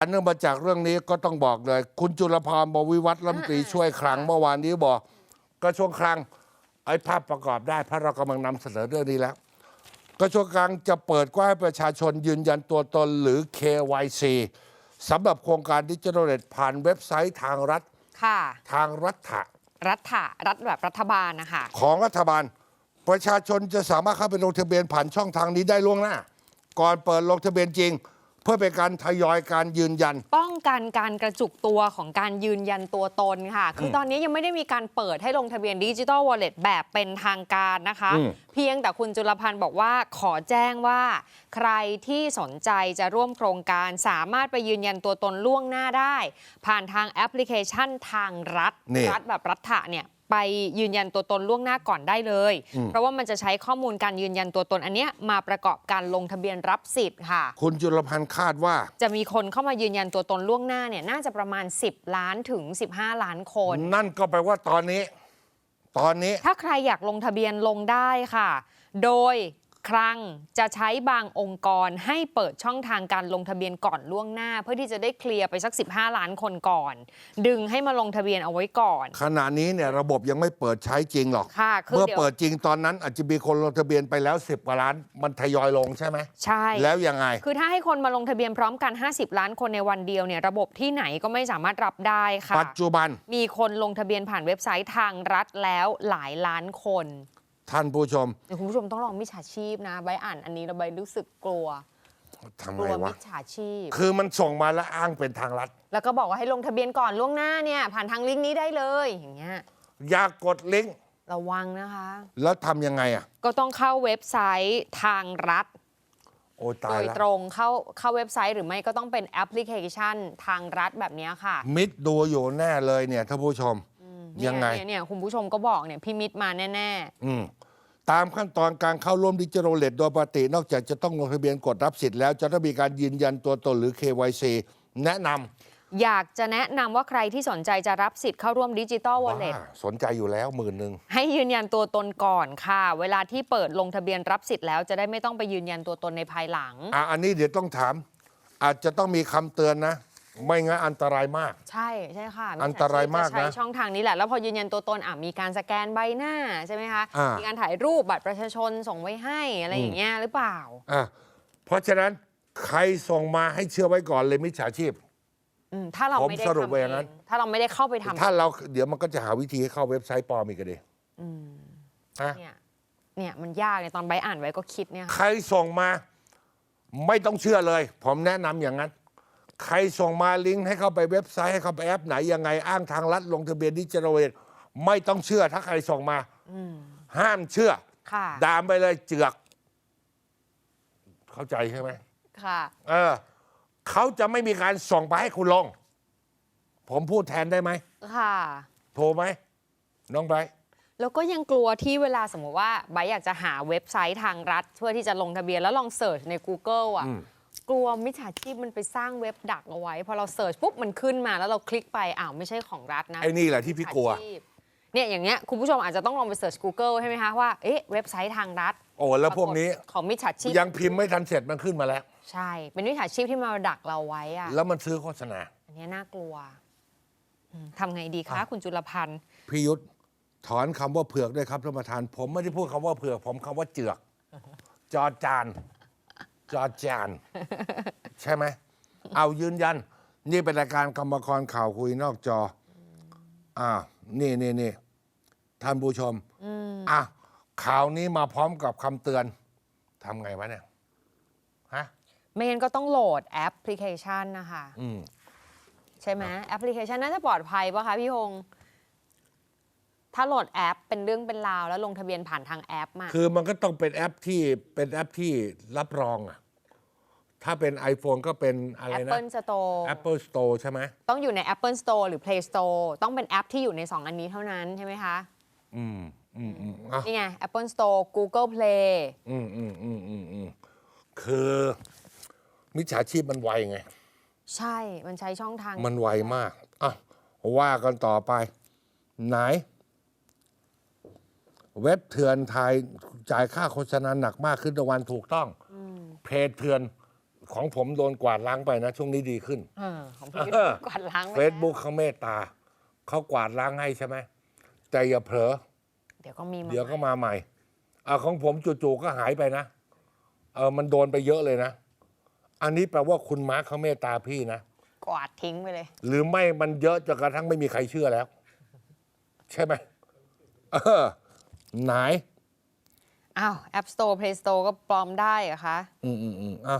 อันเนื่องมาจากเรื่องนี้ก็ต้องบอกเลย คุณจุลพรบวิวัฒน์รัฐมนตรีช่วยคลังเมื่อวานนี้บอกกระทรวงคลังไอ้ภาพประกอบได้เพราะเรากำลังนำเสนอเรื่องนี้แล้วกระทรวงคลังจะเปิดกว้างให้ประชาชนยืนยันตัวตนหรือ KYC สำหรับโครงการดิจิทัลเรตผ่านเว็บไซต์ทางรัฐค่ะ ทางรัฐะรัฐะรัฐแบบรัฐบาลนะคะ ของรัฐบาล ประชาชนจะสามารถเข้าไปลงทะเบียนผ่านช่องทางนี้ได้ล่วงหน้า ก่อนเปิดลงทะเบียนจริง เพื่อเป็นการทยอยการยืนยัน ป้องกันการกระจุกตัวของการยืนยันตัวตนค่ะ คือตอนนี้ยังไม่ได้มีการเปิดให้ลงทะเบียนดิจิ t a ลวอลเล็ตแบบเป็นทางการนะคะ อืม เพียงแต่คุณจุลพันธ์บอกว่าขอแจ้งว่า ใครที่สนใจจะร่วมโครงการสามารถไปยืนยันตัวตนล่วงหน้าได้ ผ่านทางแอปพลิเคชันทางรัฐ นี่ รัฐแบบรัฐะเนี่ย ไปยืนยันตัวตนล่วงหน้าก่อนได้เลย เพราะว่ามันจะใช้ข้อมูลการยืนยันตัวตนอันเนี้ยมาประกอบการลงทะเบียนรับสิทธิ์ค่ะ คุณจุลพันธ์คาดว่า จะมีคนเข้ามายืนยันตัวตนล่วงหน้าเนี่ยน่าจะประมาณ 10 ล้านถึง 15 ล้านคน นั่นก็แปลว่าตอนนี้ ตอนนี้ ถ้าใครอยากลงทะเบียนลงได้ค่ะ โดย ครั้งจะใช้บางองค์กรให้เปิดช่องทางการลงทะเบียนก่อนล่วงหน้า เพื่อที่จะได้เคลียร์ไปสัก 15 ล้านคนก่อน ดึงให้มาลงทะเบียนเอาไว้ก่อน ขณะนี้เนี่ยระบบยังไม่เปิดใช้จริงหรอก ค่ะคือเมื่อเดี๋ยวเปิดจริงตอนนั้นอาจจะมีคนลงทะเบียนไปแล้ว 10กว่าล้าน มันทยอยลงใช่ไหมใช่ แล้วยังไง คือถ้าให้คนมาลงทะเบียนพร้อมกัน 50 ล้านคนในวันเดียวเนี่ยระบบที่ไหนก็ไม่สามารถรับได้ค่ะปัจจุบันมีคนลงทะเบียนผ่านเว็บไซต์ทางรัฐแล้วหลายล้านคน ท่านผู้ชมเดี๋ยวคุณผู้ชมต้องลองมิจฉาชีพนะใบอ่านอันนี้แล้วใบรู้สึกกลัวทำกไงลัววะ มิจฉาชีพ คือมันส่งมาแล้วอ้างเป็นทางรัฐแล้วก็บอกว่าให้ลงทะเบียนก่อนล่วงหน้าเนี่ย ผ่านทางลิงก์นี้ได้เลยอย่างเงี้ยอยากกดลิงก์ระวังนะคะ แล้วทำยังไงอะ ก็ต้องเข้าเว็บไซต์ทางรัฐ โอ้ตาโดยยแล้วตรงเข้าเข้าเว็บไซต์หรือไม่ก็ต้องเป็นแอปพลิเคชันทางรัฐแบบเนี้ยค่ะ มิดดูอยู่แน่เลยเนี่ยท่านผู้ชมเนี่ ยังไงเนี่ยเนี่ยคุณผู้ชมก็บอกเนี่ยพี่มิตรมาแน่อืมตามขั้นตอนการเข้าร่วมดิจิทัลเลตโดยปกติ นอกจากจะต้องลงทะเบียนกดรับสิทธิ์แล้ว จะต้องมีการยืนยันตัวตนหรือ KYC แนะนๆอยากจะแนะนำว่าใครที่สนใจจะรับสิทธิ์เข้าร่วมดิจิ t a ลำวอลเล็ต ว่าสนใจอยู่แล้วหมื่นหนึ่งให้ยืนยันตัวตนก่อนค่ะ เวลาที่เปิดลงทะเบียนรับสิทธิ์แล้วจะได้ไม่ต้องไปยืนยันตัวตนในภายหลัง อะอันนี้เดี๋ยวต้องถาม อาจจะต้องมีคำเตือนนะ ไม่งั้นอันตรายมาก ใช่ใช่ค่ะจฉอันตรายมากนะจะใช้ช่องทางนี้แหละ แล้วพอยืนยันตัวตนอะมีการสแกนใบหน้าใช่ไหมคะอ่ามีมีการถ่ายรูปบัตรประชาชนส่งไว้ให้อะไรอย่างเงี้ยหรือเปล่าอะเพราะฉะนั้นใครส่งมาให้เชื่อไว้ก่อนเลยมิจฉาชีพอืมถ้าเราผมไม่ได้สรุปทำไว้เออย่างนั้นงถ้าเราไม่ได้เข้าไปทำถ้าเราเดี๋ยวมันก็จะหาวิธีให้เข้าเว็บไซต์ปลอมอีกก็ดีฮะเนี่ยเนี่ยมันยากเนี่ยตอนใบอ่านไว้ก็คิดเนี่ยค่ะใครส่งมา ไม่ต้องเชื่อเลย ผมแนะนำอย่างนั้น ใครส่งมาลิงก์ให้เข้าไปเว็บไซต์ให้เข้าไปแอปไหนยังไงอ้างทางรัฐลงทะเบียนดิจิทัลเวทไม่ต้องเชื่อถ้าใครส่งมาห้ามเชื่อค่ะดามไปเลยเจือก เข้าใจใช่ไหมค่ะเออเขาจะไม่มีการส่งไปให้คุณลง ผมพูดแทนได้ไหมค่ะ โทรไหมน้องไบรท์แล้วก็ยังกลัวที่เวลาสมมติว่าใบอยากจะหาเว็บไซต์ทางรัฐ เพื่อที่จะลงทะเบียนแล้วลองเสิร์ชใน Google อะ กลัวมิจฉาชีพมันไปสร้างเว็บดักเอาไว้ พอเราเสิร์ชปุ๊บมันขึ้นมาแล้วเราคลิกไปอ้าวไม่ใช่ของรัฐนะไอ้นี่แหละที่พี่กลัวมิจฉาชีพเนี่ยอย่างเงี้ยคุณผู้ชมอาจจะต้องลองไปเสิร์ช Google ใช่ไหมคะว่าเอ๊ะเว็บไซต์ทางรัฐโอ้แล้วพวกนี้ปรากฏของมิจฉาชีพยังพิมพ์ไม่ทันเสร็จมันขึ้นมาแล้ว ใช่ เป็นมิจฉาชีพที่มาดักเราไว้อะแล้วมันซื้อโฆษณา อันเนี้ยน่ากลัวอืมทำไงดีคะ คุณจุลพันธ์พี่ยุทธถอนคำว่าเผือกด้วยครับท่านประธาน ผมไม่ได้พูดคำว่าเผือก ผมคำว่าเจือก จอจาน จอจาน ใช่ไหม เอายืนยัน นี่เป็นรายการกรรมกรข่าวคุยนอกจอ อ่า นี่นี่นี่ท่านผู้ชม อะ ข่าวนี้มาพร้อมกับคำเตือนทำไงวะเนี่ย ฮะ ไม่งั้นก็ต้องโหลดแอปพลิเคชันนะคะ อืม ใช่ไหมแอปพลิเคชันน่าจะปลอดภัยปะคะพี่ฮง ถ้าโหลดแอปเป็นเรื่องเป็นราวแล้วลงทะเบียนผ่านทางแอปมาคือมันก็ต้องเป็นแอปที่เป็นแอปที่รับรองอะถ้าเป็น iPhone ก็เป็นอะไรนะ Apple Store Apple Store ใช่ไหมต้องอยู่ใน Apple Store หรือ Play Store ต้องเป็นแอปที่อยู่ใน 2 อันนี้เท่านั้นใช่ไหมคะ อืมอืมอืมอะนี่ไง Apple Store Google Play อืมอืมอืมอืมอืมคือมิจฉาชีพมันไวไง ใช่ มันใช้ช่องทาง มันไวมากอะว่ากันต่อไป ไหน เว็บเถื่อนไทยจ่ายค่าโฆษณาหนักมากขึ้นตะวันถูกต้อง เพจเถื่อนของผมโดนกวาดล้างไปนะ ช่วงนี้ดีขึ้นเออของพี่เออกวาดล้างไปเฟซบุ๊กเขาเมตตาเขากวาดล้างให้ใช่ไหมแต่อย่าเผลอเดี๋ยวก็มีมาเดี๋ยวก็มาใหม่อ่าของผมจู่ๆก็หายไปนะเออมันโดนไปเยอะเลยนะ อันนี้แปลว่าคุณมาร์คเขาเมตตาพี่นะกวาดทิ้งไปเลย หรือไม่มันเยอะจนกระทั่งไม่มีใครเชื่อแล้ว ใช่ไหมเออ ไหนอ้าว App Store Play Store ก็ปลอมได้เหรอคะ อืมอืมอืมอะ